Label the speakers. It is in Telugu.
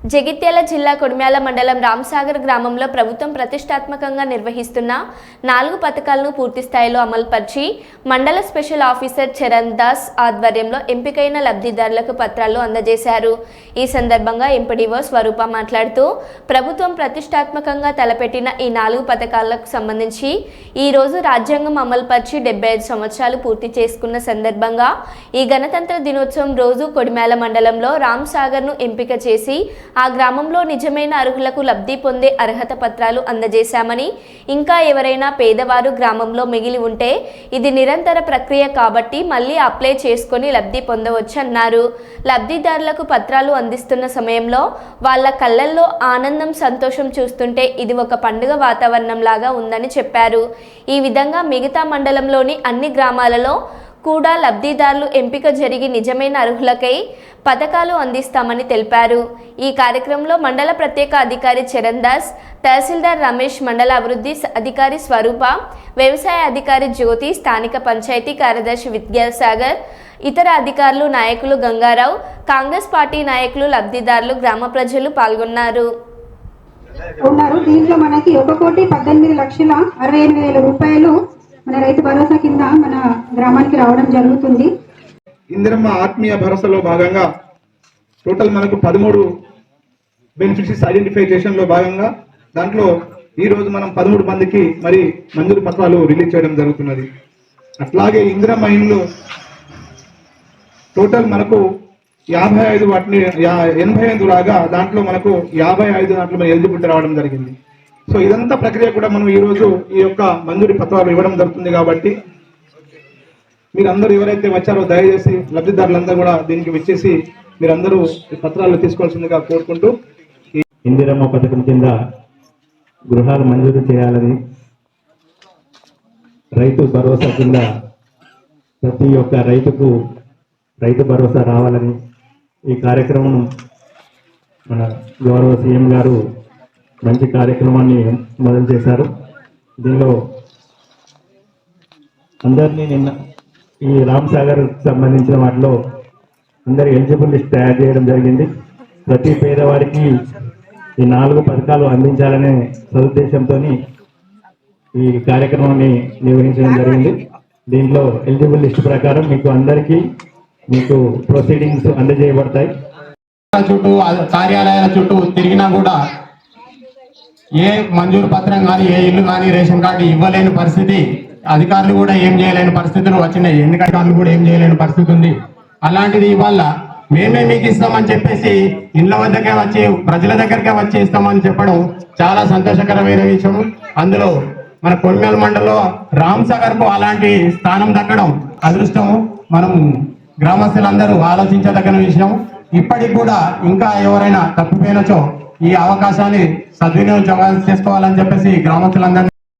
Speaker 1: జగిత్యాల జిల్లా కొడిమ్యాల మండలం రామసాగర్ గ్రామంలో ప్రభుత్వం ప్రతిష్టాత్మకంగా నిర్వహిస్తున్న నాలుగు పథకాలను పూర్తి స్థాయిలో అమలుపరిచి మండల స్పెషల్ ఆఫీసర్ చరణ్ దాస్ ఆధ్వర్యంలో ఎంపికైన లబ్ధిదారులకు పత్రాలు అందజేశారు. ఈ సందర్భంగా ఎంపీడీఓ స్వరూప మాట్లాడుతూ ప్రభుత్వం ప్రతిష్టాత్మకంగా తలపెట్టిన ఈ నాలుగు పథకాలకు సంబంధించి ఈరోజు రాజ్యాంగం అమలుపరిచి డెబ్బై ఐదు సంవత్సరాలు పూర్తి చేసుకున్న సందర్భంగా ఈ గణతంత్ర దినోత్సవం రోజు కొడిమ్యాల మండలంలో రామ్ సాగర్ను ఎంపిక చేసి ఆ గ్రామంలో నిజమైన అర్హులకు లబ్ధి పొందే అర్హత పత్రాలు అందజేశామని. ఇంకా ఎవరైనా పేదవారు గ్రామంలో మిగిలి ఉంటే ఇది నిరంతర ప్రక్రియ కాబట్టి మళ్ళీ అప్లై చేసుకొని లబ్ధి పొందవచ్చన్నారు. లబ్ధిదారులకు పత్రాలు అందిస్తున్న సమయంలో వాళ్ళ కళ్ళల్లో ఆనందం సంతోషం చూస్తుంటే ఇది ఒక పండుగ వాతావరణం లాగా ఉందని చెప్పారు. ఈ విధంగా మిగతా మండలంలోని అన్ని గ్రామాలలో కూడా లబ్ధిదారులు ఎంపిక జరిగి నిజమైన అర్హులకై పథకాలు అందిస్తామని తెలిపారు. ఈ కార్యక్రమంలో మండల ప్రత్యేక అధికారి చరణ్ దాస్ తహసీల్దార్ రమేష్ మండల అభివృద్ధి అధికారి స్వరూప వ్యవసాయ అధికారి జ్యోతి స్థానిక పంచాయతీ కార్యదర్శి విద్యాసాగర్ ఇతర అధికారులు నాయకులు గంగారావు కాంగ్రెస్ పార్టీ నాయకులు లబ్ధిదారులు గ్రామ ప్రజలు పాల్గొన్నారు.
Speaker 2: ఉన్నారు. దీంట్లో మనకి ఒక కోటి పద్దెనిమిది లక్షల అరవై ఎనిమిది వేల రూపాయలు మన రైతు భరోసా కింద మన గ్రామానికి రావడం జరుగుతుంది.
Speaker 3: ఇందిరమ్మ ఆత్మీయ భరోసాలో భాగంగా టోటల్ మనకు పదమూడు బెనిఫిషరీస్ ఐడెంటిఫై లో భాగంగా దాంట్లో ఈ రోజు మనం పదమూడు మందికి మరి మంజూరు పత్రాలు రిలీజ్ చేయడం జరుగుతున్నది. అట్లాగే ఇందిరమ్మ ఇండ్లు టోటల్ మనకు యాభై ఐదు వాటిని ఎనభై ఐదు లాగా దాంట్లో మనకు యాభై ఐదు దాంట్లో మన ఎలిజిబిలిటీ రావడం జరిగింది. సో ఇదంతా ప్రక్రియ కూడా మనం ఈ రోజు ఈ యొక్క మంజూరి పత్రాలు ఇవ్వడం జరుగుతుంది కాబట్టి మీరందరూ ఎవరైతే వచ్చారో దయచేసి లబ్ధిదారులందరూ కూడా దీనికి వచ్చేసి మీరందరూ ఈ పత్రాలు తీసుకోవాల్సిందిగా కోరుకుంటూ
Speaker 4: ఇందిరమ్మ పథకం కింద గృహాలు మంజూరు చేయాలని రైతు భరోసా కింద ప్రతి ఒక్క రైతుకు రైతు భరోసా రావాలని ఈ కార్యక్రమం మన గౌరవ సీఎం గారు మంచి కార్యక్రమాన్ని మొదలు చేశారు. దీనిలో అందరినీ నిన్న ఈ రామ్ సాగర్ సంబంధించిన వాటిలో అందరి ఎలిజిబుల్ లిస్ట్ తయారు చేయడం జరిగింది. ప్రతి పేదవాడికి ఈ నాలుగు పథకాలు అందించాలనే సదుద్దేశంతో ఈ కార్యక్రమాన్ని నిర్వహించడం జరిగింది. దీంట్లో ఎలిజిబుల్ లిస్ట్ ప్రకారం మీకు అందరికీ మీకు ప్రొసీడింగ్స్ అందజేయబడతాయి.
Speaker 5: చుట్టూ కార్యాలయాల చుట్టూ తిరిగినా కూడా ఏ మంజూరు పత్రం కానీ ఏ ఇల్లు కానీ రేషన్ కార్డు ఇవ్వలేని పరిస్థితి. అధికారులు కూడా ఏం చేయలేని పరిస్థితులు వచ్చినాయి. ఎందుకంటే వాళ్ళు కూడా ఏం చేయలేని పరిస్థితి ఉంది. అలాంటిది ఇవాళ మేమే మీకు ఇస్తామని చెప్పేసి ఇళ్ళ వద్దకే వచ్చి ప్రజల దగ్గరకే వచ్చి ఇస్తామని చెప్పడం చాలా సంతోషకరమైన విషయం అందులో మన కొడిమేల మండలంలో రామ్ సాగర్కు అలాంటి స్థానం దక్కడం అదృష్టము. మనం గ్రామస్తులందరూ ఆలోచించదగిన విషయం ఇప్పటికి కూడా ఇంకా ఎవరైనా తప్పిపోయినచో ఈ అవకాశాన్ని సద్వినియోగం చేసుకోవాలని చెప్పేసి గ్రామస్తులందరినీ